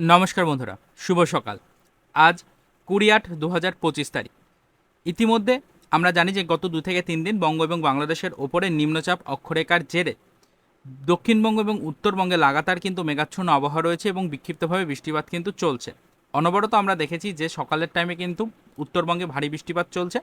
নমস্কার বন্ধুরা, শুভ সকাল। আজ কুড়ি আট দু হাজার পঁচিশ তারিখ। ইতিমধ্যে আমরা জানি যে গত দু থেকে তিন দিন বঙ্গ এবং বাংলাদেশের ওপরে নিম্নচাপ, অক্ষরেখার জেরে দক্ষিণবঙ্গ এবং উত্তরবঙ্গে লাগাতার কিন্তু মেঘাচ্ছন্ন আবহাওয়া রয়েছে এবং বিক্ষিপ্তভাবে বৃষ্টিপাত কিন্তু চলছে। অনবরত আমরা দেখেছি যে সকালের টাইমে কিন্তু উত্তরবঙ্গে ভারী বৃষ্টিপাত চলছে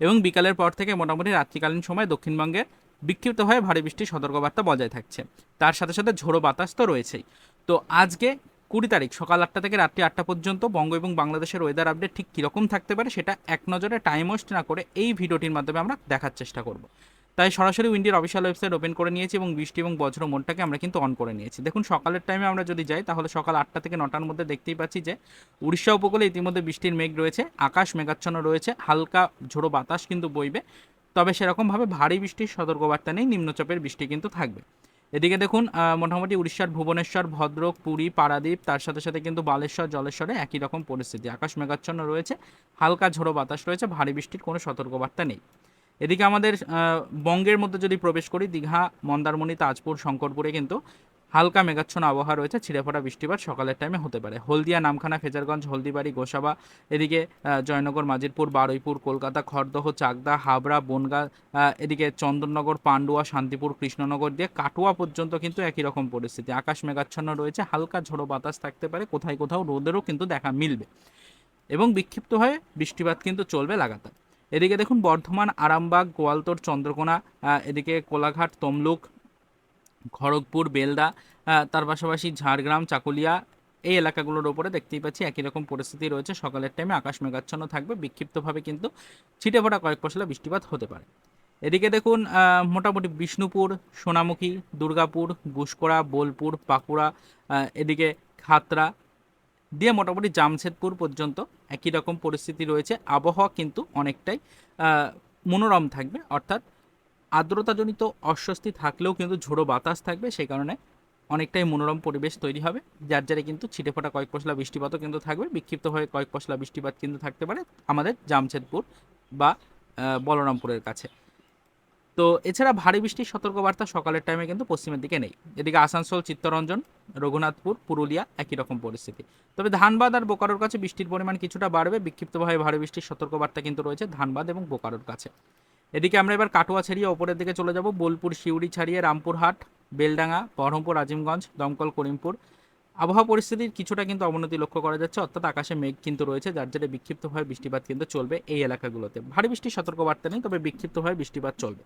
এবং বিকালের পর থেকে মোটামুটি রাত্রিকালীন সময় দক্ষিণবঙ্গে বিক্ষিপ্তভাবে ভারী বৃষ্টির সতর্কবার্তা বজায় থাকছে। তার সাথে সাথে ঝোড়ো বাতাস তো রয়েছেই। তো আজকে কুড়ি তারিখ, সকাল আটটা থেকে রাত্রি আটটা পর্যন্ত বঙ্গ এবং বাংলাদেশের ওয়েদার আপডেট ঠিক কীরকম থাকতে পারে সেটা এক নজরে টাইম ওয়েস্ট না করে এই ভিডিওটির মাধ্যমে আমরা দেখার চেষ্টা করব। তাই সরাসরি উইন্ডির অফিসিয়াল ওয়েবসাইট ওপেন করে নিয়েছি এবং বৃষ্টি এবং বজ্র মোডটাকে আমরা কিন্তু অন করে নিয়েছি। দেখুন, সকালের টাইমে আমরা যদি যাই, তাহলে সকাল আটটা থেকে নটার মধ্যে দেখতেই পাচ্ছি যে উড়িষ্যা উপকূলে ইতিমধ্যে বৃষ্টির মেঘ রয়েছে, আকাশ মেঘাচ্ছন্ন রয়েছে, হালকা ঝোড়ো বাতাস কিন্তু বইবে। তবে সেরকমভাবে ভারী বৃষ্টির সতর্কবার্তা নেই, নিম্নচাপের বৃষ্টি কিন্তু থাকবে। এদিকে দেখুন মোটামুটি উড়িষ্যার ভুবনেশ্বর, ভদ্রক, পুরী, পারাদ্বীপ, তার সাথে সাথে কিন্তু বালেশ্বর, জলেশ্বরে একই রকম পরিস্থিতি। আকাশ মেঘাচ্ছন্ন রয়েছে, হালকা ঝোড়ো বাতাস রয়েছে, ভারী বৃষ্টির কোনো সতর্কবার্তা নেই। এদিকে আমাদের বঙ্গের মধ্যে যদি প্রবেশ করি, দীঘা, মন্দারমণি, তাজপুর, শঙ্করপুরে কিন্তু হালকা মেঘাচ্ছন্ন আবহাওয়া রয়েছে ছিঁড়েফোঁটা বৃষ্টিপাত সকালের টাইমে হতে পারে। হলদিয়া, নামখানা ফেজারগঞ্জ হলদিবাড়ি, গোসাবা, এদিকে জয়নগর মাজিরপুর বারুইপুর, কলকাতা খড়দহ চাকদা, হাবড়া, বনগা এদিকে চন্দননগর, পান্ডুয়া, শান্তিপুর, কৃষ্ণনগর দিয়ে কাটোয়া পর্যন্ত কিন্তু একই রকম পরিস্থিতি। আকাশ মেঘাচ্ছন্ন রয়েছে, হালকা ঝোড়ো বাতাস থাকতে পারে, কোথায় কোথাও রোদেরও কিন্তু দেখা মিলবে। এবং বিক্ষিপ্ত হয়ে বৃষ্টিপাত কিন্তু চলবে লাগাতার। এদিকে দেখুন, বর্ধমান, আরামবাগ গোয়ালতোড় চন্দ্রকোনা এদিকে কোলাঘাট, তমলুক খড়গপুর বেলদা তার পাশাপাশি ঝাড়গ্রাম চাকুলিয়া এই এলাকাগুলোর ওপরে দেখতেই পাচ্ছি একই রকম পরিস্থিতি রয়েছে। সকালের টাইমে আকাশ মেঘাচ্ছন্ন থাকবে। বিক্ষিপ্তভাবে কিন্তু ছিটে ফোটা কয়েক পশলা বৃষ্টিপাত হতে পারে। এদিকে দেখুন মোটামুটি বিষ্ণুপুর সোনামুখী দুর্গাপুর গুসকরা বোলপুর আহ, এদিকে খাতরা দিয়ে মোটামুটি জামশেদপুর পর্যন্ত একই রকম পরিস্থিতি রয়েছে। আবহাওয়া কিন্তু অনেকটাই মনোরম থাকবে। অর্থাৎ আর্দ্রতাজনিত অস্বস্তি থাকলেও কিন্তু ঝোড়ো বাতাস থাকবে, সেই কারণে অনেকটাই মনোরম পরিবেশ তৈরি হবে। যার যারে কিন্তু ছিটেফোঁটা কয়েক পশলা বৃষ্টিপাতও কিন্তু থাকবে বিক্ষিপ্তভাবে কয়েক পশলা বৃষ্টিপাত কিন্তু থাকতে পারে আমাদের জামশেদপুর বা বলরামপুরের কাছে। তো এছাড়া ভারী বৃষ্টির সতর্কবার্তা সকালের টাইমে কিন্তু পশ্চিমের দিকে নেই। এদিকে আসানসোল, চিত্তরঞ্জন, রঘুনাথপুর, পুরুলিয়া একই রকম পরিস্থিতি। তবে ধানবাদ আর বোকারোর কাছে বৃষ্টির পরিমাণ কিছুটা বাড়বে, বিক্ষিপ্তভাবে ভারী বৃষ্টির সতর্কবার্তা কিন্তু রয়েছে ধানবাদ এবং বোকারোর কাছে। এদিকে আমরা এবার কাটোয়া ছাড়িয়ে ওপরের দিকে চলে যাব। বোলপুর শিউড়ি ছাড়িয়ে রামপুরহাট, বেলডাঙ্গা, বহরমপুর, আজিমগঞ্জ, দমকল, করিমপুর। আবহাওয়া পরিস্থিতির কিছুটা কিন্তু অবনতি লক্ষ্য করা যাচ্ছে। অর্থাৎ আকাশে মেঘ কিন্তু রয়েছে, যার জেরে বিক্ষিপ্তভাবে বৃষ্টিপাত কিন্তু চলবে এই এলাকাগুলোতে। ভারী বৃষ্টির সতর্কবার্তা নেই, তবে বিক্ষিপ্তভাবে বৃষ্টিপাত চলবে।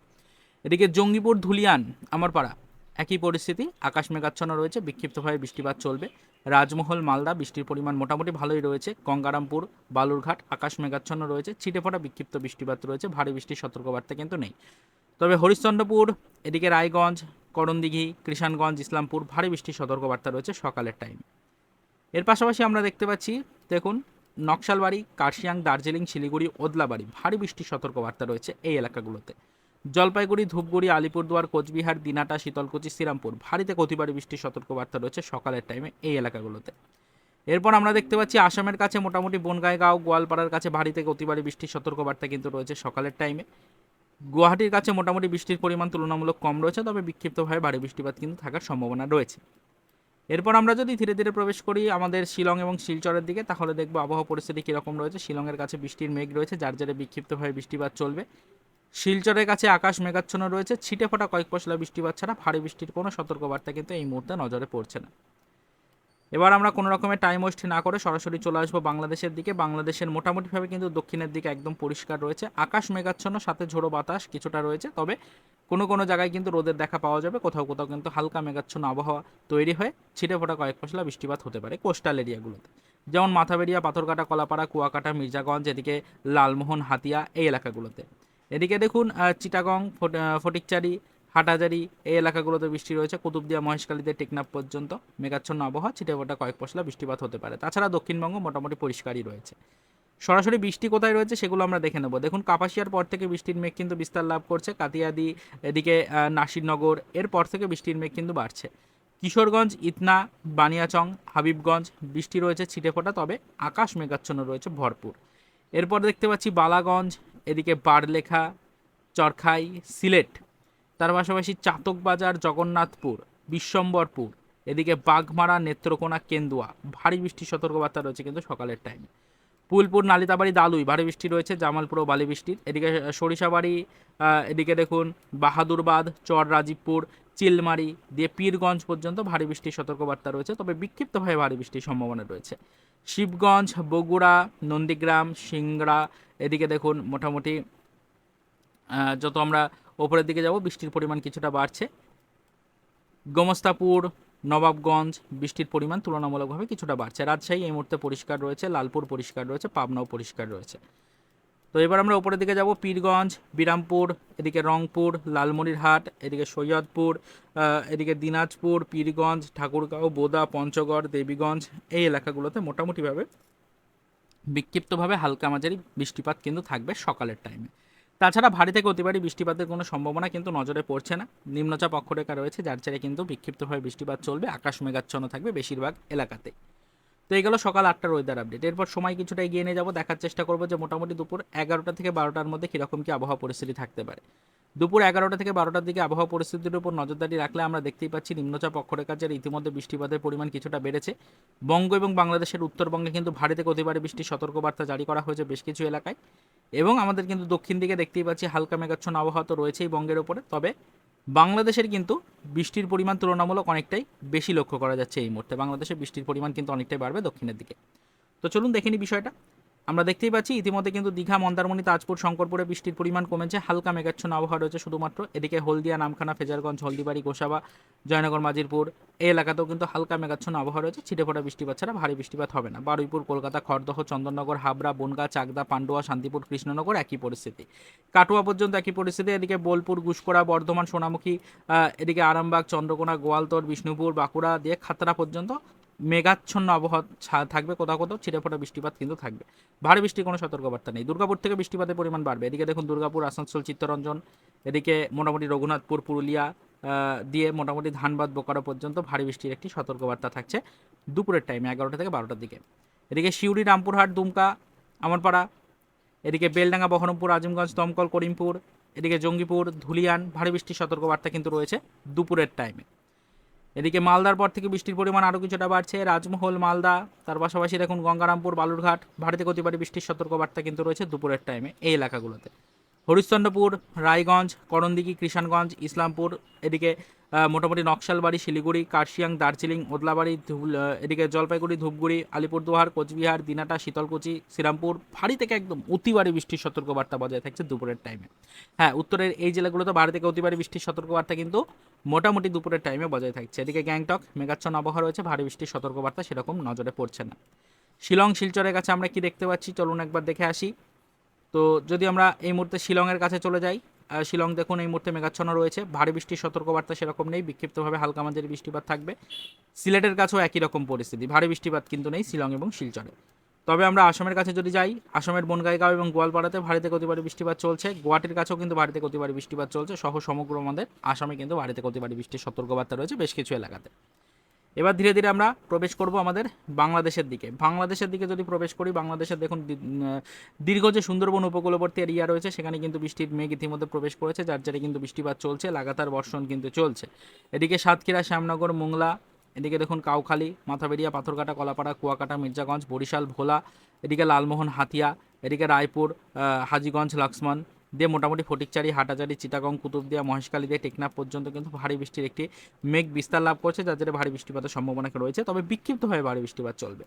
এদিকে জঙ্গিপুর, ধুলিয়ান, আমারপাড়া। একই পরিস্থিতি, আকাশ মেঘাচ্ছন্ন রয়েছে, বিক্ষিপ্তভাবে বৃষ্টিপাত চলবে। রাজমহল, মালদা, বৃষ্টির পরিমাণ মোটামুটি ভালোই রয়েছে। গঙ্গারামপুর, বালুরঘাট, আকাশ মেঘাচ্ছন্ন রয়েছে ছিটেফোঁটা বিক্ষিপ্ত বৃষ্টিপাত রয়েছে, ভারী বৃষ্টির সতর্কবার্তা কিন্তু নেই। তবে হরিশ্চন্দ্রপুর, এদিকে রায়গঞ্জ, করণদিঘি, কৃষাণগঞ্জ, ইসলামপুর ভারী বৃষ্টির সতর্কবার্তা রয়েছে সকালের টাইম। এর পাশাপাশি আমরা দেখতে পাচ্ছি, দেখুন, নকশালবাড়ি, কার্শিয়াং, দার্জিলিং, শিলিগুড়ি, ওদলাবাড়ি ভারী বৃষ্টির সতর্কবার্তা রয়েছে এই এলাকাগুলোতে। জলপাইগুড়ি, ধূপগুড়ি, আলিপুরদুয়ার, কোচবিহার, দিনাটা, শীতলকুচি, শ্রীরামপুর। ভারীতে কতিবারই বৃষ্টির সতর্কবার্তা রয়েছে সকালের টাইমে এই এলাকাগুলোতে। এরপর আমরা দেখতে পাচ্ছি আসামের কাছে মোটামুটি বনগাঁইগাঁও, গোয়ালপাড়ার কাছে ভারী থেকে অতিবারী বৃষ্টির সতর্কবার্তা কিন্তু রয়েছে সকালের টাইমে গুয়াহাটির কাছে মোটামুটি বৃষ্টির পরিমাণ তুলনামূলক কম রয়েছে, তবে বিক্ষিপ্তভাবে ভারী বৃষ্টিপাত কিন্তু থাকার সম্ভাবনা রয়েছে। এরপর আমরা যদি ধীরে ধীরে প্রবেশ করি আমাদের শিলং এবং শিলচরের দিকে, তাহলে দেখব আবহাওয়া পরিস্থিতি কীরকম রয়েছে। শিলংয়ের কাছে বৃষ্টির মেঘ রয়েছে, যার জেরে বিক্ষিপ্তভাবে বৃষ্টিপাত চলবে। শিলচরের কাছে আকাশ মেঘাচ্ছন্ন রয়েছে, ছিটে ফোটা কয়েক পশলা বৃষ্টিপাত ছাড়া ভারী বৃষ্টির কোনো সতর্কবার্তা কিন্তু এই মুহূর্তে নজরে পড়ছে না। এবার আমরা কোনো রকমের টাইম ওয়েস্ট না করে সরাসরি চলে আসব বাংলাদেশের দিকে। বাংলাদেশের মোটামুটিভাবে কিন্তু দক্ষিণের দিকে একদম পরিষ্কার রয়েছে। আকাশ মেঘাচ্ছন্ন, সাথে ঝোড়ো বাতাস কিছুটা রয়েছে, তবে কোনো কোনো জায়গায় কিন্তু রোদের দেখা পাওয়া যাবে। কোথাও কোথাও কিন্তু হালকা মেঘাচ্ছন্ন আবহাওয়া তৈরি হয়ে, ছিটে ফোটা কয়েক পশলা বৃষ্টিপাত হতে পারে কোস্টাল এরিয়াগুলোতে যেমন মাথাবেরিয়া পাথরকাটা কলাপাড়া, কুয়াকাটা, মির্জাগঞ্জ, এদিকে লালমোহন, হাতিয়া এই এলাকাগুলোতে। এদিকে দেখুন চিটাগং, ফট- ফটিকচারি, হাটাজারি, এই এলাকাগুলোতে বৃষ্টি রয়েছে। কুতুবদিয়া, মহেশখালীতে টেকনাফ পর্যন্ত মেঘাচ্ছন্ন আবহাওয়া, ছিটেফোঁটা কয়েক পশলা বৃষ্টিপাত হতে পারে। তাছাড়া দক্ষিণবঙ্গ মোটামুটি পরিষ্কারই রয়েছে। সরাসরি বৃষ্টি কোথায় রয়েছে সেগুলো আমরা দেখে নেব। দেখুন, কাপাসিয়ার পর থেকে বৃষ্টির মেঘ কিন্তু বিস্তার লাভ করছে। কাতিয়াদি এদিকে নাসিরনগর, এর পর থেকে বৃষ্টির মেঘ কিন্তু বাড়ছে। কিশোরগঞ্জ, ইতনা, বানিয়াচং, হাবিবগঞ্জ, বৃষ্টি রয়েছে ছিটেফোঁটা, তবে আকাশ মেঘাচ্ছন্ন রয়েছে ভরপুর। এরপর দেখতে পাচ্ছি বালাগঞ্জ, এদিকে বারলেখা, চরখাই, সিলেট, তার পাশাপাশি চাতক বাজার জগন্নাথপুর, বিশ্বম্বরপুর, এদিকে বাঘমারা নেত্রকোনা, কেন্দুয়া। ভারী বৃষ্টির সতর্কবার্তা রয়েছে কিন্তু সকালের টাইমে পুলপুর, নালিতাবাড়ি, দালুই, ভারী বৃষ্টি রয়েছে, জামালপুর ও বালি বৃষ্টির। এদিকে সরিষাবাড়ি এদিকে দেখুন বাহাদুরবাদ চর রাজীবপুর চিলমারি, দিয়ে পীরগঞ্জ পর্যন্ত ভারী বৃষ্টির সতর্কবার্তা রয়েছে, তবে বিক্ষিপ্তভাবে ভারী বৃষ্টির সম্ভাবনা রয়েছে। শিবগঞ্জ, বগুড়া, নন্দীগ্রাম, সিংড়া, এদিকে দেখুন মোটামুটি যত আমরা ওপরের দিকে যাব, বৃষ্টির পরিমাণ কিছুটা বাড়ছে। গোমস্তাপুর, নবাবগঞ্জ, বৃষ্টির পরিমাণ তুলনামূলকভাবে কিছুটা বাড়ছে। রাজশাহী এই মুহূর্তে পরিষ্কার রয়েছে, লালপুর পরিষ্কার রয়েছে, পাবনাও পরিষ্কার রয়েছে। তো এবার আমরা উপরের দিকে যাব, পীরগঞ্জ, বিরামপুর, এদিকে রংপুর, লালমনিরহাট, এদিকে সৈয়দপুর এদিকে দিনাজপুর, পীরগঞ্জ, ঠাকুরগাঁও, বোদা, পঞ্চগড়, দেবীগঞ্জ, এই এলাকাগুলোতে মোটামুটিভাবে বিক্ষিপ্তভাবে হালকা মাঝারি বৃষ্টিপাত কিন্তু থাকবে সকালের টাইমে তাছাড়া ভারী থেকে অতি বৃষ্টিপাতের কোনো সম্ভাবনা কিন্তু নজরে পড়ছে না। নিম্নচাপ অক্ষরেখা রয়েছে, যার জেরে কিন্তু বিক্ষিপ্তভাবে বৃষ্টিপাত চলবে, আকাশ মেঘাচ্ছন্ন থাকবে বেশিরভাগ এলাকাতেই। তো এই গেল সকাল আটটার ওয়েদার আপডেট এরপর সময় কিছুটা এগিয়ে নিয়ে যাব, দেখার চেষ্টা করব যে মোটামুটি দুপুর এগারোটা থেকে বারোটার মধ্যে কীরকম কি আবহাওয়া পরিস্থিতি থাকতে পারে। দুপুর এগারোটা থেকে বারোটার দিকে আবহাওয়া পরিস্থিতির উপর নজরদারি রাখলে আমরা দেখতেই পাচ্ছি নিম্নচাপ অক্ষরেখার জেরে ইতিমধ্যে বৃষ্টিপাতের পরিমাণ কিছুটা বেড়েছে। বঙ্গ এবং বাংলাদেশের উত্তরবঙ্গে কিন্তু ভারী থেকে অতি ভারী বৃষ্টির সতর্কবার্তা জারি করা হয়েছে বেশ কিছু এলাকায়। এবং আমাদের কিন্তু দক্ষিণ দিকে দেখতেই পাচ্ছি হালকা মেঘাচ্ছন্ন আবহাওয়া তো রয়েছেই বঙ্গের ওপরে তবে বাংলাদেশের কিন্তু বৃষ্টির পরিমাণ তুলনামূলক অনেকটাই বেশি লক্ষ্য করা যাচ্ছে এই মুহূর্তে। বাংলাদেশের বৃষ্টির পরিমাণ কিন্তু অনেকটাই বাড়বে দক্ষিণের দিকে। তো চলুন দেখিনি বিষয়টা। আমরা দেখতেই পাচ্ছি, ইতিমধ্যে কিন্তু দীঘা, মন্দারমণি, তাজপুর, শঙ্করপুরে বৃষ্টির পরিমাণ কমেছে। হালকা মেঘাচ্ছন্ন আবহাওয়া রয়েছে শুধুমাত্র। এদিকে হলদিয়া, নামখানা, ফেজারগঞ্জ, হলদিবাড়ি, গোসাবা, জয়নগর, মাজিরপুর এই এলাকাতেও কিন্তু হালকা মেঘাচ্ছন্ন আবহাওয়া রয়েছে। ছিটেফোঁটা বৃষ্টিপাত ছাড়া ভারী বৃষ্টিপাত হবে না। বারুইপুর, কলকাতা, খড়দহ, চন্দননগর, হাবড়া, বনগা, চাকদা, পান্ডুয়া, শান্তিপুর, কৃষ্ণনগর একই পরিস্থিতি। কাটোয়া পর্যন্ত একই পরিস্থিতি। এদিকে বোলপুর গুসকোড়া বর্ধমান, সোনামুখী এদিকে আরামবাগ, চন্দ্রকোনা গোয়ালতোড় বিষ্ণুপুর, বাঁকুড়া দিয়ে খাতড়া পর্যন্ত মেঘাচ্ছন্ন আবহাওয়া থাকবে কোথাও কোথাও, ছিটেফোঁটা বৃষ্টিপাত কিন্তু থাকবে। ভারী বৃষ্টির কোনো সতর্কবার্তা নেই। দুর্গাপুর থেকে বৃষ্টিপাতের পরিমাণ বাড়বে। এদিকে দেখুন, দুর্গাপুর, আসানসোল, চিত্তরঞ্জন, এদিকে মোটামুটি রঘুনাথপুর, পুরুলিয়া দিয়ে মোটামুটি ধানবাদ, বোকারো পর্যন্ত ভারী বৃষ্টির একটি সতর্কবার্তা থাকছে দুপুরের টাইমে এগারোটা থেকে বারোটার দিকে। এদিকে শিউরি রামপুরহাট, দুমকা আমরপাড়া এদিকে বেলডাঙ্গা, বহরমপুর, আজিমগঞ্জ, দমকল, করিমপুর, এদিকে জঙ্গিপুর, ধুলিয়ান, ভারী বৃষ্টির সতর্কবার্তা কিন্তু রয়েছে দুপুরের টাইমে এদিকে মালদার পর থেকে বৃষ্টির পরিমাণ আরও কিছুটা বাড়ছে। রাজমহল, মালদা, তার পাশাপাশি দেখুন গঙ্গারামপুর, বালুরঘাট, ভারতে গতিবাড়ি বৃষ্টির সতর্কবার্তা কিন্তু রয়েছে দুপুরের টাইমে এই এলাকাগুলোতে। হরিশ্চন্দ্রপুর, রায়গঞ্জ, করণদিঘি, কৃষাণগঞ্জ, ইসলামপুর, এদিকে মোটামুটি নকশালবাড়ি, শিলিগুড়ি, কার্শিয়াং, দার্জিলিং, ওদলাবাড়ি এদিকে জলপাইগুড়ি, ধূপগুড়ি, আলিপুরদুয়ার, কোচবিহার, দিনাটা, শীতলকুচি, শ্রীরামপুর, ভারী থেকে একদম অতিবারে বৃষ্টির সতর্কবার্তা বজায় থাকছে দুপুরের টাইমে হ্যাঁ উত্তরের এই জেলাগুলোতে ভারী থেকে অতিবারে বৃষ্টির সতর্কবার্তা কিন্তু মোটামুটি দুপুরের টাইমে বজায় থাকছে। এদিকে গ্যাংটক, মেঘাচ্ছন্ন আবহাওয়া রয়েছে, ভারী বৃষ্টির সতর্কবার্তা সেরকম নজরে পড়ছে না। শিলং, শিলচরের কাছে আমরা কি দেখতে পাচ্ছি? চলুন একবার দেখে আসি। তো যদি আমরা এই মুহূর্তে শিলংয়ের কাছে চলে যাই শিলং দেখুন, এই মুহূর্তে মেঘাচ্ছন্ন রয়েছে। ভারী বৃষ্টির সতর্কবার্তা সেরকম নেই। বিক্ষিপ্তভাবে হালকা মাঝারি বৃষ্টিপাত থাকবে। সিলেটের কাছেও একই রকম পরিস্থিতি। ভারী বৃষ্টিপাত কিন্তু নেই শিলং এবং শিলচরে। তবে আমরা আসামের কাছে যদি যাই, আসামের বনগাইগাঁও এবং গোয়ালপাড়াতে ভারীতে অতিবারী বৃষ্টিপাত চলছে। গুয়াহাটির কাছেও কিন্তু ভারীতে অতিবারী বৃষ্টিপাত চলছে। সহ সমগ্র আমাদের আসামে কিন্তু ভারীতে অতিবারী বৃষ্টির সতর্কবার্তা রয়েছে বেশ কিছু এলাকাতে। এবার ধীরে ধীরে আমরা প্রবেশ করব আমাদের বাংলাদেশের দিকে। বাংলাদেশের দিকে যদি প্রবেশ করি, বাংলাদেশের দেখুন দীর্ঘ যে সুন্দরবন উপকূলবর্তী এরিয়া রয়েছে, সেখানে কিন্তু বৃষ্টির মেঘ ইতিমধ্যে প্রবেশ করেছে, যার জেরে কিন্তু বৃষ্টিপাত চলছে, লাগাতার বর্ষণ কিন্তু চলছে। এদিকে সাতক্ষীরা, শ্যামনগর, মোংলা, এদিকে দেখুন কাউখালী মাথাবেরিয়া পাথরকাটা কলাপাড়া, কুয়াকাটা, মির্জাগঞ্জ, বরিশাল, ভোলা, এদিকে লালমোহন, হাতিয়া, এদিকে রায়পুর হাজীগঞ্জ, লক্ষ্মণ দিয়ে মোটামুটি ফটিকচারি, হাটাচারি, চিটাগং, কুতুবদিয়া, মহেশখালী দিয়ে টেকনাফ পর্যন্ত কিন্তু ভারী বৃষ্টির একটি মেঘ বিস্তার লাভ করছে, যার জেরে ভারী বৃষ্টিপাতের সম্ভাবনা রয়েছে। তবে বিক্ষিপ্তভাবে ভারী বৃষ্টিপাত চলবে।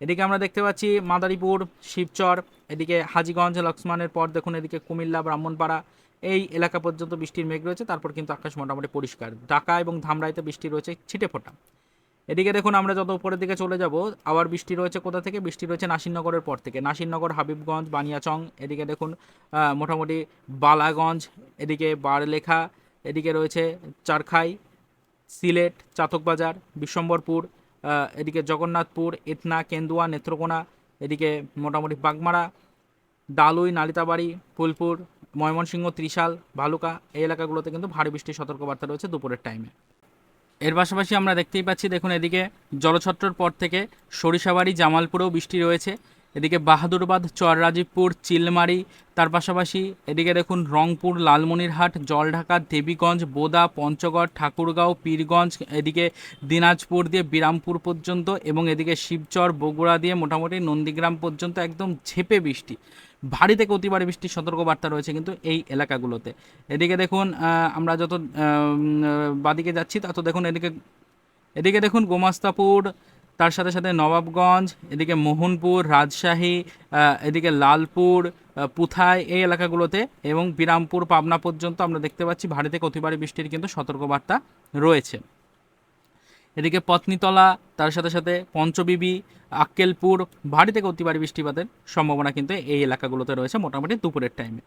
এদিকে আমরা দেখতে পাচ্ছি মাদারীপুর, শিবচর, এদিকে হাজীগঞ্জ, লক্ষ্মণের পর দেখুন এদিকে কুমিল্লা, ব্রাহ্মণপাড়া, এই এলাকা পর্যন্ত বৃষ্টির মেঘ রয়েছে। তারপর কিন্তু আকাশ মোটামুটি পরিষ্কার। ঢাকা এবং ধামরাইতে বৃষ্টি রয়েছে ছিটে ফোটা এদিকে দেখুন আমরা যত উপরের দিকে চলে যাব, আবার বৃষ্টি রয়েছে কোথা থেকে? বৃষ্টি রয়েছে নাসিরনগরের পর থেকে। নাসিরনগর, হাবিবগঞ্জ, বানিয়াচং, এদিকে দেখুন মোটামুটি বালাগঞ্জ, এদিকে বারলেখা, এদিকে রয়েছে চারখাই, সিলেট, চাতকবাজার, বিশ্বম্বরপুর এদিকে জগন্নাথপুর, এতনা, কেন্দুয়া, নেত্রকোনা, এদিকে মোটামুটি বাগমারা, ডালুই, নালিতাবাড়ি, ফুলপুর, ময়মনসিংহ, ত্রিশাল, ভালুকা, এই এলাকাগুলোতে কিন্তু ভারী বৃষ্টির সতর্কবার্তা রয়েছে দুপুরের টাইমে এর পাশাপাশি আমরা দেখতেই পাচ্ছি, দেখুন এদিকে জলছত্রর পর থেকে সরিষাবাড়ি, জামালপুরেও বৃষ্টি রয়েছে। এদিকে বাহাদুরবাদ, চররাজীবপুর, চিলমারি, তার পাশাপাশি এদিকে দেখুন রংপুর, লালমনিরহাট, জলঢাকা, দেবীগঞ্জ, বোদা, পঞ্চগড়, ঠাকুরগাঁও, পীরগঞ্জ, এদিকে দিনাজপুর দিয়ে বিরামপুর পর্যন্ত এবং এদিকে শিবচর, বগুড়া দিয়ে মোটামুটি নন্দীগ্রাম পর্যন্ত একদম ঝেপে বৃষ্টি। ভারী থেকে অতি ভারী বৃষ্টির সতর্কবার্তা রয়েছে কিন্তু এই এলাকাগুলোতে। এদিকে দেখুন আমরা যত বাদিকে যাচ্ছি তত দেখুন এদিকে এদিকে দেখুন গোমাস্তাপুর, তার সাথে সাথে নবাবগঞ্জ, এদিকে মোহনপুর, রাজশাহী এদিকে লালপুর পুথাই এই এলাকাগুলোতে এবং বিরামপুর, পাবনা পর্যন্ত আমরা দেখতে পাচ্ছি ভারী থেকে অতি ভারী বৃষ্টির কিন্তু সতর্কবার্তা রয়েছে। এদিকে পত্নীতলা, তার সাথে সাথে পঞ্চবিবি, আক্কেলপুর, ভারী থেকে অতি ভারী বৃষ্টিপাতের সম্ভাবনা কিন্তু এই এলাকাগুলোতে রয়েছে মোটামুটি দুপুরের টাইমে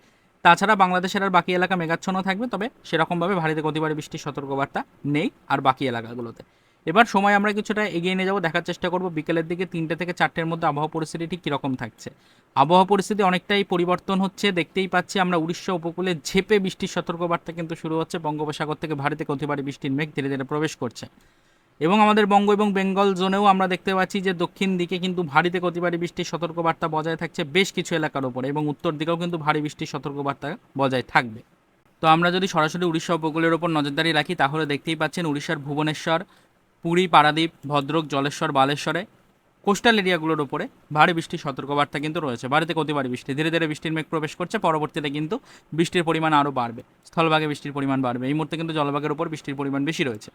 তাছাড়া বাংলাদেশের আর বাকি এলাকা মেঘাচ্ছন্ন থাকবে, তবে সেরকমভাবে ভারী থেকে অতি ভারী বৃষ্টির সতর্কবার্তা নেই আর বাকি এলাকাগুলোতে। এবার সময় আমরা কিছুটা এগিয়ে নিয়ে যাব, দেখার চেষ্টা করব বিকেলের দিকে তিনটে থেকে চারটের মধ্যে আবহাওয়া পরিস্থিতি ঠিক কীরকম থাকছে। আবহাওয়া পরিস্থিতি অনেকটাই পরিবর্তন হচ্ছে, দেখতেই পাচ্ছি আমরা উড়িষ্যা উপকূলে ঝেপে বৃষ্টির সতর্কবার্তা কিন্তু শুরু হচ্ছে, বঙ্গোপসাগর থেকে ভারী থেকে বৃষ্টির মেঘ ধীরে ধীরে প্রবেশ করছে। এবং আমাদের বঙ্গ এবং বেঙ্গল জোনেও আমরা দেখতে পাচ্ছি যে দক্ষিণ দিকে কিন্তু ভারীতে থেকে বৃষ্টির সতর্কবার্তা বজায় থাকছে বেশ কিছু এলাকার উপরে এবং উত্তর দিকেও কিন্তু ভারী বৃষ্টির সতর্কবার্তা বজায় থাকবে। তো আমরা যদি সরাসরি উড়িষ্যা উপকূলের ওপর নজরদারি রাখি, তাহলে দেখতেই পাচ্ছেন উড়িষ্যার ভুবনেশ্বর, পুরী, পারাদ্বীপ, ভদ্রক, জলেশ্বর, বালেশ্বরে কোস্টাল এরিয়াগুলোর উপরে ভারী বৃষ্টির সতর্কবার্তা কিন্তু রয়েছে। ভারী থেকে অতি বৃষ্টি, ধীরে ধীরে বৃষ্টির মেঘ প্রবেশ করছে, পরবর্তীতে কিন্তু বৃষ্টির পরিমাণ আরও বাড়বে, স্থলভাগে বৃষ্টির পরিমাণ বাড়বে। এই মুহূর্তে কিন্তু জলভাগের উপর বৃষ্টির পরিমাণ বেশি রয়েছে।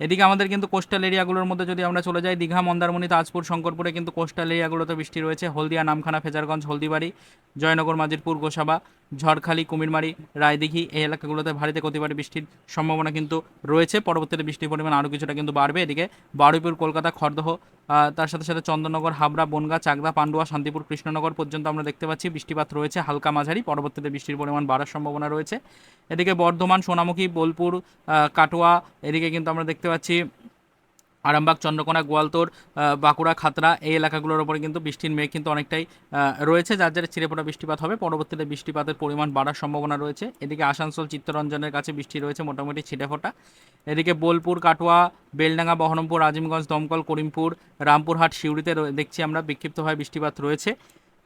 এদিকে আমাদের কিন্তু কোস্টাল এরিয়াগুলোর মধ্যে যদি আমরা চলে যাই, দীঘা, মন্দারমণি, তাজপুর, শঙ্করপুরে কিন্তু কোস্টাল এরিয়াগুলোতে বৃষ্টি রয়েছে। হলদিয়া, নামখানা, ফেজারগঞ্জ, হলদিবাড়ি, জয়নগর মাজিরপুর গোসাবা, ঝড়খালি, কুমিরমারি, রায়দিঘি এই এলাকাগুলোতে ভারীতে কতিবারে বৃষ্টির সম্ভাবনা কিন্তু রয়েছে। পরবর্তীতে বৃষ্টির পরিমাণ আরও কিছুটা কিন্তু বাড়বে। এদিকে বারুইপুর, কলকাতা খড়দহ তার সাথে সাথে চন্দননগর, হাবড়া, বনগা, চাকদা, পান্ডুয়া, শান্তিপুর, কৃষ্ণনগর পর্যন্ত আমরা দেখতে পাচ্ছি। বৃষ্টিপাত রয়েছে হালকা মাঝারি, পরবর্তীতে বৃষ্টির পরিমাণ বাড়ার সম্ভাবনা রয়েছে। এদিকে বর্ধমান, সোনামুখী, বোলপুর কাটোয়া, এদিকে কিন্তু আমরা দেখতে পাচ্ছি আরামবাগ, চন্দ্রকোনা, গোয়ালতোর বাঁকুড়া, খাতড়া এই এলাকাগুলোর উপরে কিন্তু বৃষ্টির মেঘ কিন্তু অনেকটাই রয়েছে, যার যার চিরেপোটা বৃষ্টিপাত হবে। পরবর্তীতে বৃষ্টিপাতের পরিমাণ বাড়ার সম্ভাবনা রয়েছে। এদিকে আসানসোল, চিত্তরঞ্জনের কাছে বৃষ্টি রয়েছে, মোটামুটি ছিটেফোঁটা এদিকে বোলপুর, কাটোয়া, বেলডাঙ্গা, বহরমপুর, আজিমগঞ্জ, দমকল, করিমপুর, রামপুরহাট, সিউড়িতে দেখছি আমরা বিক্ষিপ্তভাবে বৃষ্টিপাত রয়েছে।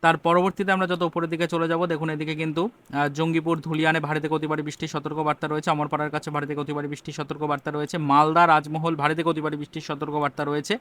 তার পরবর্তীতে আমরা যত উপরের দিকে চলে যাব, দেখুন এদিকে কিন্তু জঙ্গিপুর, ধুলিয়ানে ভারী থেকে অতি ভারী বৃষ্টির সতর্কবার্তা রয়েছে, অমরপাড়ার কাছে ভারী থেকে অতি ভারী বৃষ্টির সতর্কবার্তা রয়েছে, মালদা, রাজমহল ভারী থেকে অতি ভারী বৃষ্টির সতর্কবার্তা রয়েছে।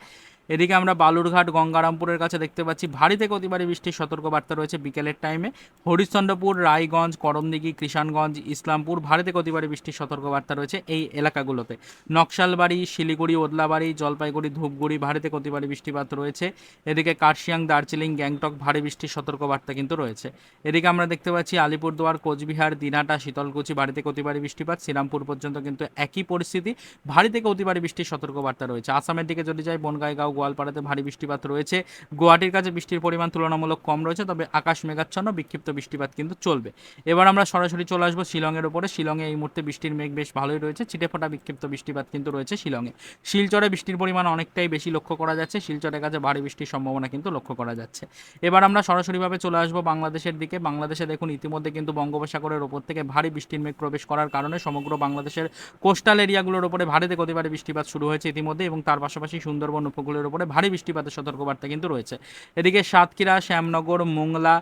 এদিকে আমরা বালুরঘাট, গঙ্গারামপুরের কাছে দেখতে পাচ্ছি ভারী থেকে অতি ভারী বৃষ্টির সতর্কবার্তা রয়েছে বিকেলের টাইমে। হরিশ্চন্দ্রপুর, রায়গঞ্জ, করমদিঘি কৃষাণগঞ্জ ইসলামপুর ভারী থেকে অতি ভারী বৃষ্টির সতর্কবার্তা রয়েছে এই এলাকাগুলোতে। নকশালবাড়ি, শিলিগুড়ি, ওদলাবাড়ি, জলপাইগুড়ি, ধূপগুড়ি ভারী থেকে বৃষ্টিপাত রয়েছে। এদিকে কার্শিয়াং, দার্জিলিং, গ্যাংটক ভারী বৃষ্টির সতর্কবার্তা কিন্তু রয়েছে। এদিকে আমরা দেখতে পাচ্ছি আলিপুরদুয়ার, কোচবিহার দিনহাটা শীতলকুচি, বাড়িতে থেকে অতি ভারী বৃষ্টিপাত, শ্রীরামপুর পর্যন্ত কিন্তু একই পরিস্থিতি। ভারী থেকে অতি ভারী বৃষ্টির সতর্কবার্তা রয়েছে। আসামের দিকে যদি যাই, বনগাইগাঁও, গোয়ালপাড়াতে ভারী বৃষ্টিপাত রয়েছে। গুয়াহাটির কাছে বৃষ্টির পরিমাণ তুলনামূলক কম রয়েছে, তবে আকাশ মেঘাচ্ছন্ন, বিক্ষিপ্ত বৃষ্টিপাত কিন্তু চলবে। এবার আমরা সরাসরি চলে আসব শিলংয়ের উপরে শিলংয়ে এই মুহূর্তে বৃষ্টির মেঘ বেশ ভালোই রয়েছে। ছিটেফোঁটা বিক্ষিপ্ত বৃষ্টিপাত কিন্তু রয়েছে শিলংয়ে। শিলচরে বৃষ্টির পরিমাণ অনেকটাই বেশি লক্ষ্য করা যাচ্ছে। শিলচরের কাছে ভারী বৃষ্টির সম্ভাবনা কিন্তু লক্ষ্য করা যাচ্ছে। এবার আমরা সরাসরিভাবে চলে আসব বাংলাদেশের দিকে। বাংলাদেশে দেখুন, ইতিমধ্যে কিন্তু বঙ্গোপসাগরের ওপর থেকে ভারী বৃষ্টির মেঘ প্রবেশ করার কারণে সমগ্র বাংলাদেশের কোস্টাল এরিয়াগুলোর উপরে ভারী থেকে বৃষ্টিপাত শুরু হয়েছে ইতিমধ্যে এবং তার পাশাপাশি সুন্দরবন উপকূলের উপরে ভারী বৃষ্টিপাতের সতর্কবার্তা কিন্তু রয়েছে। এদিকে সাতক্ষীরা, শ্যামনগর, মোংলা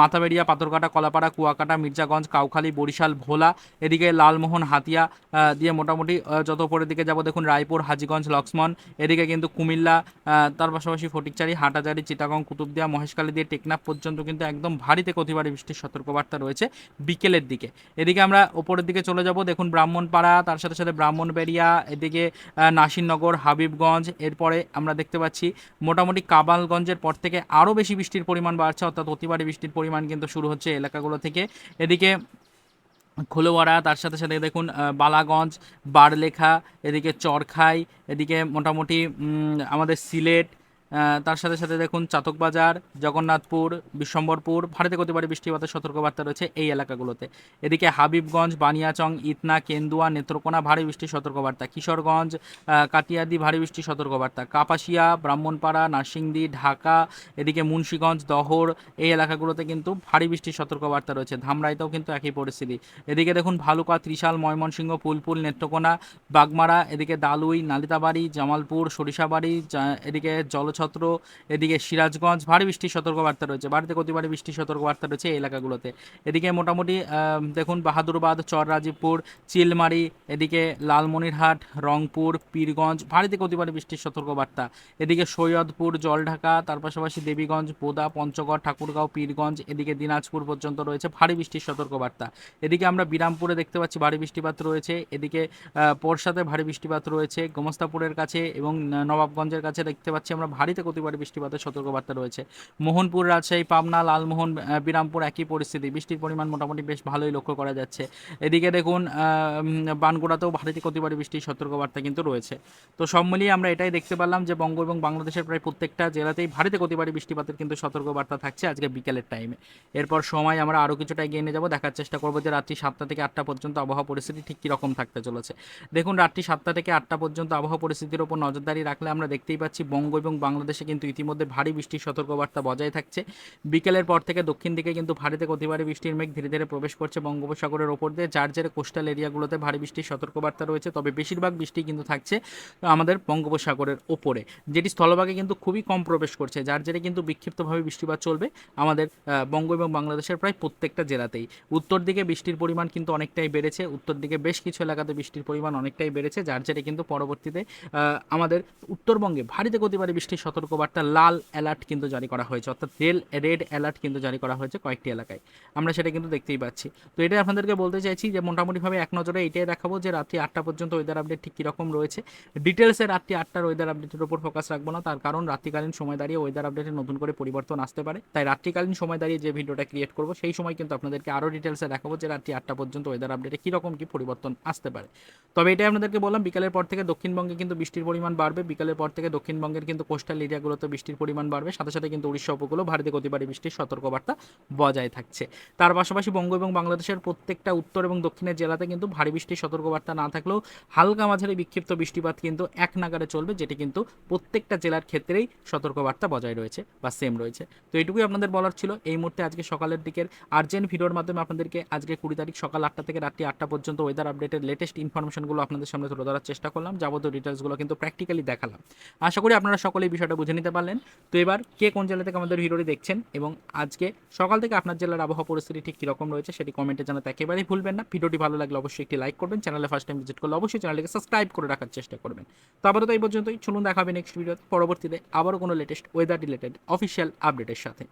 মাথাবেড়িয়া পাথরকাটা কলাপাড়া, কুয়াকাটা, মির্জাগঞ্জ, কাউখালী, বরিশাল, ভোলা, এদিকে লালমোহন, হাতিয়া দিয়ে মোটামুটি যত উপরের দিকে যাব দেখুন রায়পুর, হাজিগঞ্জ, লক্ষ্মণ, এদিকে কিন্তু কুমিল্লা তার পাশাপাশি ফটিকচারি, হাটাজারি, চিটাগং, কুতুবদিয়া, মহেশখালী দিয়ে টেকনাফ পর্যন্ত কিন্তু একদম ভারী থেকে অতি বৃষ্টির সতর্কবার্তা রয়েছে বিকেলের দিকে। এদিকে আমরা ওপরের দিকে চলে যাব। দেখুন ব্রাহ্মণপাড়া, তার সাথে সাথে ব্রাহ্মণবেড়িয়া, এদিকে নাসিরনগর, হাবিবগঞ্জ, এরপরে আমরা দেখতে পাচ্ছি মোটামুটি কাবালগঞ্জের পর থেকে আরও বেশি বৃষ্টির পরিমাণ বাড়ছে, অর্থাৎ অতি ভারী বৃষ্টির পরিমাণ কিন্তু শুরু হচ্ছে এলাকাগুলো থেকে। এদিকে খোলোয়াড়া, তার সাথে সাথে দেখুন বালাগঞ্জ, বারলেখা, এদিকে চরখাই, এদিকে মোটামুটি আমাদের সিলেট তার সাথে সাথে দেখুন চাতকবাজার জগন্নাথপুর, বিশ্বম্বরপুর, ভারতে গতিবাড়ি বৃষ্টিপাতের সতর্কবার্তা রয়েছে এই এলাকাগুলোতে। এদিকে হাবিবগঞ্জ, বানিয়াচং, ইতনা, কেন্দুয়া, নেত্রকোনা ভারী বৃষ্টির সতর্কবার্তা। কিশোরগঞ্জ কাটিয়াদি ভারী বৃষ্টির সতর্কবার্তা। কাপাসিয়া, ব্রাহ্মণপাড়া, নার্সিংদী, ঢাকা, এদিকে মুন্সীগঞ্জ, দহর এই এলাকাগুলোতে কিন্তু ভারী বৃষ্টির সতর্কবার্তা রয়েছে। ধামরাইতেও কিন্তু একই পরিস্থিতি। এদিকে দেখুন ভালুকা, ত্রিশাল, ময়মনসিংহ ফুলপুল নেত্রকোনা, বাগমারা, এদিকে দালুই, নালিতাবাড়ি, জামালপুর, সরিষাবাড়ি এদিকে জলছত্র সতেরো, এদিকে সিরাজগঞ্জ, ভারী বৃষ্টির সতর্কবার্তা রয়েছে। ভারীতে গতিবাড়ি বৃষ্টির সতর্কবার্তা রয়েছে এই এলাকাগুলোতে। এদিকে মোটামুটি দেখুন, বাহাদুরবাদ চর রাজীবপুর চিলমারি, এদিকে লালমনিরহাট, রংপুর, পীরগঞ্জ ভারীতে গতিবাড়ি বৃষ্টির সতর্কবার্তা। এদিকে সৈয়দপুর, জলঢাকা, তার পাশাপাশি দেবীগঞ্জ বোদা পঞ্চগড়, ঠাকুরগাঁও, পীরগঞ্জ, এদিকে দিনাজপুর পর্যন্ত রয়েছে ভারী বৃষ্টির সতর্কবার্তা। এদিকে আমরা বিরামপুরে দেখতে পাচ্ছি ভারী বৃষ্টিপাত রয়েছে। এদিকে পরশাতে ভারী বৃষ্টিপাত রয়েছে। গোমস্তাপুরের কাছে এবং নবাবগঞ্জের কাছে দেখতে পাচ্ছি আমরা ভারীতে গতিবাড়ি বৃষ্টিপাতের সতর্কবার্তা রয়েছে। মোহনপুর রাজশাহী, পাবনা, লালমোহন বিরামপুর একই পরিস্থিতি। বৃষ্টির পরিমাণ মোটামুটি বেশ ভালোই লক্ষ্য করা যাচ্ছে। এদিকে দেখুন বানগুড়াতেও ভারীতে গতিবাড়ি বৃষ্টির সতর্কবার্তা কিন্তু রয়েছে। তো সব মিলিয়ে আমরা এটাই দেখতে পারলাম যে বঙ্গ এবং বাংলাদেশের প্রায় প্রত্যেকটা জেলাতেই ভারীতে গতিবাড়ি বৃষ্টিপাতের কিন্তু সতর্কবার্তা থাকছে আজকে বিকেলের টাইমে। এরপর সময় আমরা আরও কিছুটা এগিয়ে নিয়ে যাব। দেখার চেষ্টা করব যে রাত্রি সাতটা থেকে আটটা পর্যন্ত আবহাওয়া পরিস্থিতি ঠিক কীরকম থাকতে চলেছে। দেখুন, রাত্রি সাতটা থেকে আটটা পর্যন্ত আবহাওয়া পরিস্থিতির উপর নজরদারি রাখলে আমরা দেখতেই পাচ্ছি বঙ্গ এবং বাংলাদেশে কিন্তু ইতিমধ্যে ভারী বৃষ্টির সতর্কবার্তা বজায় থাকছে। বিকেলের পর থেকে দক্ষিণ দিকে কিন্তু ভারীতে গতিবাড়ি বৃষ্টির মেঘ ধীরে ধীরে প্রবেশ করছে বঙ্গোপসাগরের ওপর দিয়ে, যার জেরে কোস্টাল এরিয়াগুলোতে ভারী বৃষ্টির সতর্কবার্তা রয়েছে। তবে বেশিরভাগ বৃষ্টি কিন্তু থাকছে আমাদের বঙ্গোপসাগরের ওপরে, যেটি স্থলভাগে কিন্তু খুবই কম প্রবেশ করছে, যার জেরে কিন্তু বিক্ষিপ্তভাবে বৃষ্টিপাত চলবে আমাদের বঙ্গ এবং বাংলাদেশের প্রায় প্রত্যেকটা জেলাতেই। উত্তর দিকে বৃষ্টির পরিমাণ কিন্তু অনেকটাই বেড়েছে, উত্তর দিকে বেশ কিছু এলাকাতে বৃষ্টির পরিমাণ অনেকটাই বেড়েছে, যার জেরে কিন্তু পরবর্তীতে আমাদের উত্তরবঙ্গে ভারীতে গতিবাড়ি বৃষ্টির সতর্কবার্তা, লাল অ্যালার্ট কিন্তু জারি করা হয়েছে, অর্থাৎ রেল, রেড অ্যালার্ট কিন্তু জারি করা হয়েছে কয়েকটি এলাকায়। আমরা সেটা কিন্তু দেখতেই পাচ্ছি। তো এটাই আপনাদেরকে বলতে চাইছি যে মোটামুটিভাবে এক নজরে এটাই দেখাবো যে রাত্রি আটটা পর্যন্ত ওয়েদার আপডেট ঠিক কীরকম রয়েছে। ডিটেলসে রাত্রি আটটার ওয়েদার আপডেটের উপর ফোকাস রাখব না, তার কারণ রাত্রিকালীন সময় দাঁড়িয়ে ওয়েদার আপডেটে নতুন করে পরিবর্তন আসতে পারে। তাই রাত্রিকালীন সময় দাঁড়িয়ে যে ভিডিওটা ক্রিয়েট করব, সেই সময় কিন্তু আপনাদেরকে আরও ডিটেলসে দেখাবো যে রাত্রি আটটা পর্যন্ত ওয়েদার আপডেটে কীরকম কী পরিবর্তন আসতে পারে। তবে এটাই আপনাদেরকে বললাম, বিকালের পর থেকে দক্ষিণবঙ্গে কিন্তু বৃষ্টির পরিমাণ বাড়বে, বিকালের পর থেকে দক্ষিণবঙ্গের কিন্তু কোস্টাল এরিয়াগুলোতে বৃষ্টির পরিমাণ বাড়বে। সাথে সাথে কিন্তু উড়িষ্যা উপকূল ভারতীয় গতিবাড়ি বৃষ্টির সতর্কবার্তা বজায় থাকছে। তার পাশাপাশি বঙ্গ এবং বাংলাদেশের প্রত্যেকটা উত্তর এবং দক্ষিণের জেলাতে কিন্তু ভারী বৃষ্টির সতর্কবার্তা না থাকলেও হালকা মাঝারি বিক্ষিপ্ত বৃষ্টিপাত কিন্তু এক নাগারে চলবে, যেটি কিন্তু প্রত্যেকটা জেলার ক্ষেত্রেই সতর্কবার্তা বজায় রয়েছে বা সেম রয়েছে। তো এইটুকুই আপনাদের বলার ছিল। এই মুহূর্তে আজকে সকালের দিকের আর্জেন্ট ভিডিওর মাধ্যমে আপনাদেরকে আজকে কুড়ি তারিখ সকাল আটটা থেকে রাত্রি আটটা পর্যন্ত ওয়েদার আপডেটের লেটেস্ট ইনফরমেশনগুলো আপনাদের সামনে তুলে ধরার চেষ্টা করলাম। যাবতীয় ডিটেলসগুলো কিন্তু প্র্যাকটিক্যালি দেখালাম। আশা করি আপনারা সকলেই বিষয়টা বুঝে নিতে পারলেন। তো এবার কে কোন জেলা থেকে আমাদের ভিডিওটি দেখছেন এবং আজকে সকাল থেকে আপনার জেলার আবহাওয়া পরিস্থিতি ঠিক কীরকম রয়েছে সেটি কমেন্টে জানাতে একেবারেই ভুলবেন না। ভিডিওটি ভালো লাগলে অবশ্যই একটি লাইক করবেন। চ্যানেলে ফার্স্ট টাইম ভিজিট করলে অবশ্যই চ্যানেলটিকে সাবস্ক্রাইব করে রাখার চেষ্টা করবেন। তো আপাতত এই পর্যন্তই। চলুন দেখা হবে নেক্সট ভিডিওতে পরবর্তীতে আবারও কোনো লেটেস্ট ওয়েদার রিলেটেড অফিসিয়াল আপডেটের সাথে।